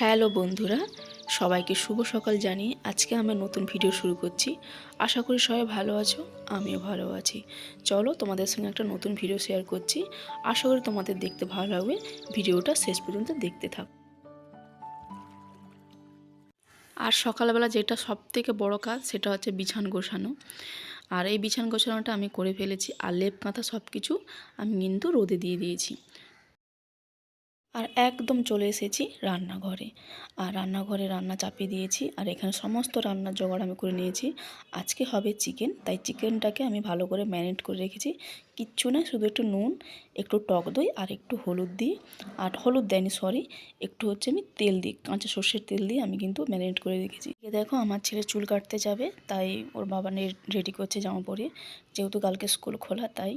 Hello বন্ধুরা, সবাইকে শুভ সকাল জানিয়ে আজকে আমরা নতুন ভিডিও শুরু করছি। আশা করি সবাই ভালো আছো, আমিও ভালো আছি। চলো তোমাদের সঙ্গে একটা নতুন ভিডিও শেয়ার করছি। আশা করি তোমাদের দেখতে ভালো লাগবে। ভিডিওটা শেষ পর্যন্ত দেখতে থাক। আর সকালবেলা যেটা সব থেকে বড়ো কাজ, সেটা হচ্ছে বিছান গোছানো। আর এই বিছান গোছানোটা আমি করে ফেলেছি, আর লেপ কাঁথা সব কিছু আমি কিন্তু রোদে দিয়ে দিয়েছি। আর একদম চলে এসেছি রান্নাঘরে। আর রান্নাঘরে রান্না চাপিয়ে দিয়েছি আর এখানে সমস্ত রান্নার জোগাড় আমি করে নিয়েছি। আজকে হবে চিকেন, তাই চিকেনটাকে আমি ভালো করে ম্যারিনেট করে রেখেছি। কিচ্ছু না, শুধু একটু নুন, একটু টক দই আর একটু হলুদ দিই আর হলুদ দেয়নি সরি একটু হচ্ছে আমি তেল দিই কাঁচা সর্ষের তেল দিয়ে আমি কিন্তু ম্যারিনেট করে রেখেছি। এ দেখো, আমার ছেলে চুল কাটতে যাবে, তাই ওর বাবা রেডি করছে জামা পরে। যেহেতু কালকে স্কুল খোলা, তাই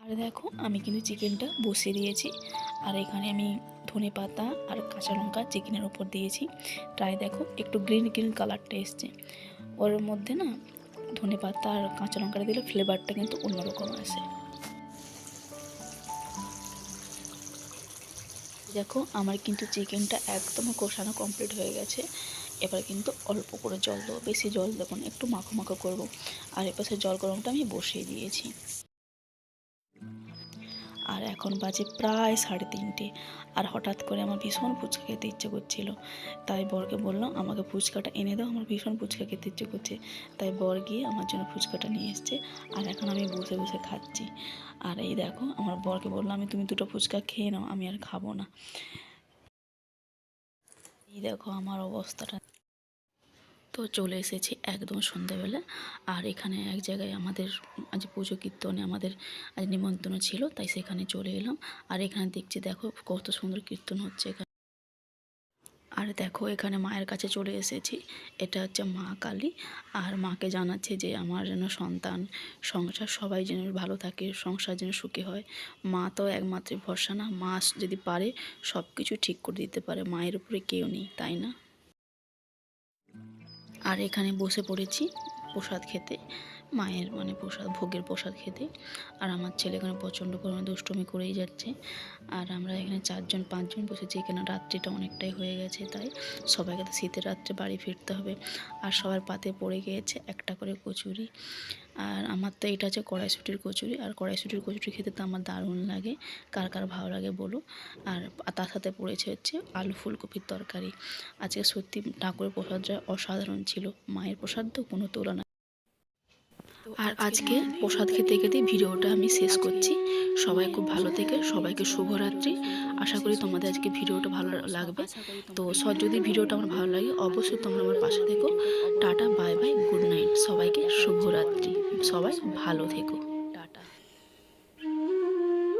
আর দেখো, আমি কিন্তু চিকেনটা বসিয়ে দিয়েছি। আর এখানে আমি ধনে পাতা আর কাঁচা লঙ্কা চিকেনের ওপর দিয়েছি। তাই দেখো, একটু গ্রিন গ্রিন কালারটা এসছে। ওর মধ্যে না, ধনে পাতা আর কাঁচা লঙ্কাটা দিলে ফ্লেভারটা কিন্তু অন্যরকম আসে। দেখো, আমার কিন্তু চিকেনটা একদম কষানো কমপ্লিট হয়ে গেছে। এবার কিন্তু অল্প করে জল দেবো, বেশি জল দেবো না, একটু মাখো মাখো করব। আর এপাশে জল গরমটা আমি বসিয়ে দিয়েছি। আর এখন বাজে প্রায় সাড়ে তিনটে। আর হঠাৎ করে আমার ভীষণ ফুচকা খেতে ইচ্ছে করছিল। তাই বরকে বললাম, আমাকে ফুচকাটা এনে দাও, আমার ভীষণ ফুচকা খেতে ইচ্ছে করছে। তাই বর গিয়ে আমার জন্য ফুচকাটা নিয়ে এসছে, আর এখন আমি বসে বসে খাচ্ছি। আর এই দেখো, আমার বরকে বললাম, আমি তুমি দুটো ফুচকা খেয়ে নাও, আমি আর খাব না। এই দেখো আমার অবস্থাটা। তো চলে এসেছি একদম সন্ধ্যাবেলা। আর এখানে এক জায়গায় আমাদের আজ পুজো কীর্তনে আমাদের আজ নিমন্ত্রণ ছিল, তাই সেখানে চলে এলাম। আর এখানে দেখছি, দেখো কত সুন্দর কীর্তন হচ্ছে এখানে। আর দেখো এখানে মায়ের কাছে চলে এসেছি, এটা হচ্ছে মা কালী। আর মাকে জানাচ্ছে যে আমার যেন সন্তান, সংসার সবাই যেন ভালো থাকে, সংসার যেন সুখী হয়। মা তো একমাত্র ভরসা না, মা যদি পারে সব কিছু ঠিক করে দিতে পারে, মায়ের উপরে কেউ নেই, তাই না? আর এখানে বসে পড়েছি প্রসাদ খেতে। মায়ের মানে প্রসাদ, ভোগের প্রসাদ খেতে। আর আমার ছেলে এখানে প্রচণ্ড পরিমাণে দুষ্টমি করেই যাচ্ছে। আর আমরা এখানে চারজন, পাঁচজন বসেছি। এখানে রাত্রিটা অনেকটাই হয়ে গেছে তাই সবাইকে তো শীতের রাত্রে বাড়ি ফিরতে হবে। আর সবার পাতে পড়ে গিয়েছে একটা করে কচুরি। আর আমার তো এটা হচ্ছে কড়াইশুটির কচুরি। আর কড়াইশুটির কচুরি খেতে তো আমার দারুণ লাগে। কার কার ভালো লাগে বলো। আর তার সাথে পড়েছে হচ্ছে আলু ফুলকপির তরকারি। আজকে সত্যি ঠাকুরের প্রসাদটা অসাধারণ ছিল। মায়ের প্রসাদ তো কোনো তুলনা আর আজকে প্রসাদ খেতে খেতে ভিডিওটা আমি শেষ করছি। সবাই খুব ভালো থেকে সবাইকে শুভরাত্রি। আশা করি তোমাদের আজকে ভিডিওটা ভালো লাগবে। তো সব যদি ভিডিওটা আমার ভালো লাগে অবশ্যই তোমরা আমার পাশে থেকো। Tata bye bye good night. সবাইকে শুভরাত্রি। সবাই ভালো থেকো।